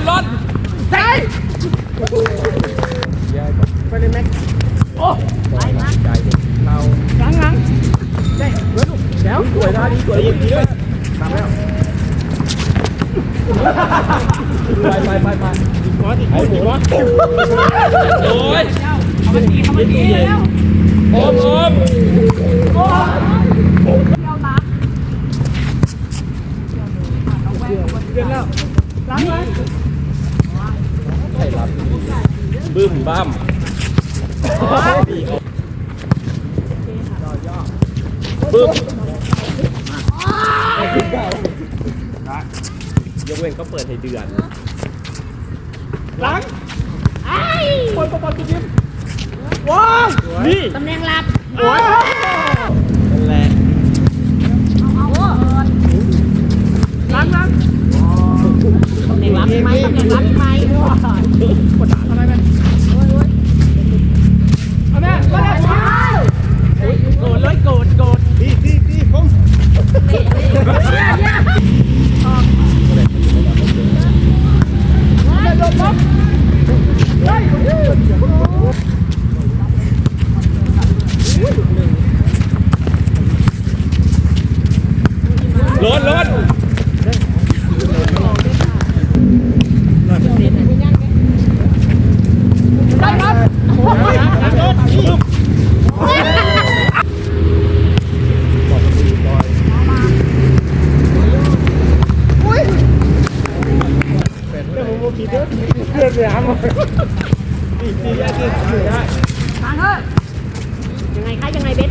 นรถใช่ไปเลยแม็กโอ้ไปมาใจเราหลังหลังได้เดี๋ยวสวยนะดีสวยอย่างนี้ด้วยทำแล้วไปไปไปไปอีกก้อนอีกก้อนอีกก้อนโอ้ยทำมันดีทำมันดีแล้วโอมโอมโอมเดือนแล้วล้างเลย บึ้มบ้ามบึ้มยกเว้นก็เปิดให้เดือนหลังไอ้ปนปนปนจิ้มว้าวนี่ตำแหน่งหลักโอ้ยนั่นแหละเอาเอาหลังหลังตำแหน่งหลักไหมตำแหน่งหลักไหมกดด่าทำไมแม่เอาแม่มาแล้วโกรธเลยโกรธโกรธดีดีดีผมโดนปั๊บเฮ้ย รถรถได้ครับรถปึ๊บมาเถอะยังไงคะยังไงเบส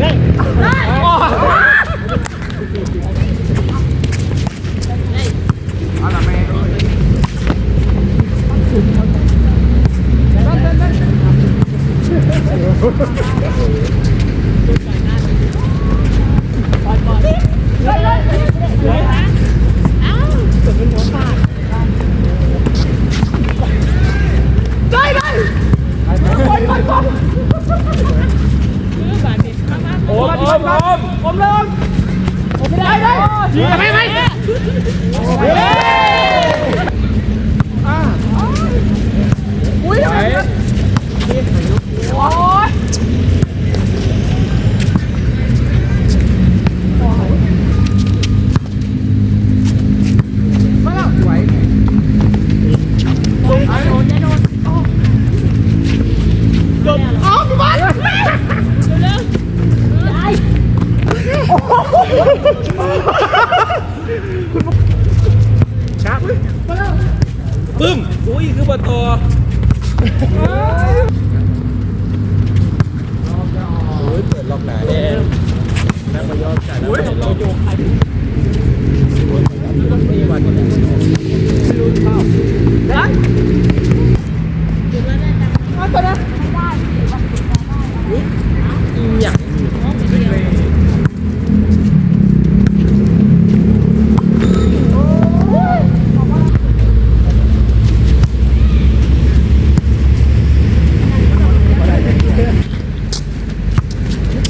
เฮ้ย ผมลงผมไม่ได้ได้ยิงไม่ไม่ ชักปึ้มอุ้ยคือบอตอโอ้ยเปิดล็อกหนาแน่นั่งมายอดกันแล้วล็อกโยกไม่วันนี้ นะมาตัวนะ อีหยัง ร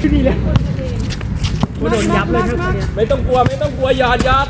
ที่นี่เลยกูโดนยับเลยครับเนี่ยไม่ต้องกลัวไม่ต้องกลัวหยอดหยอด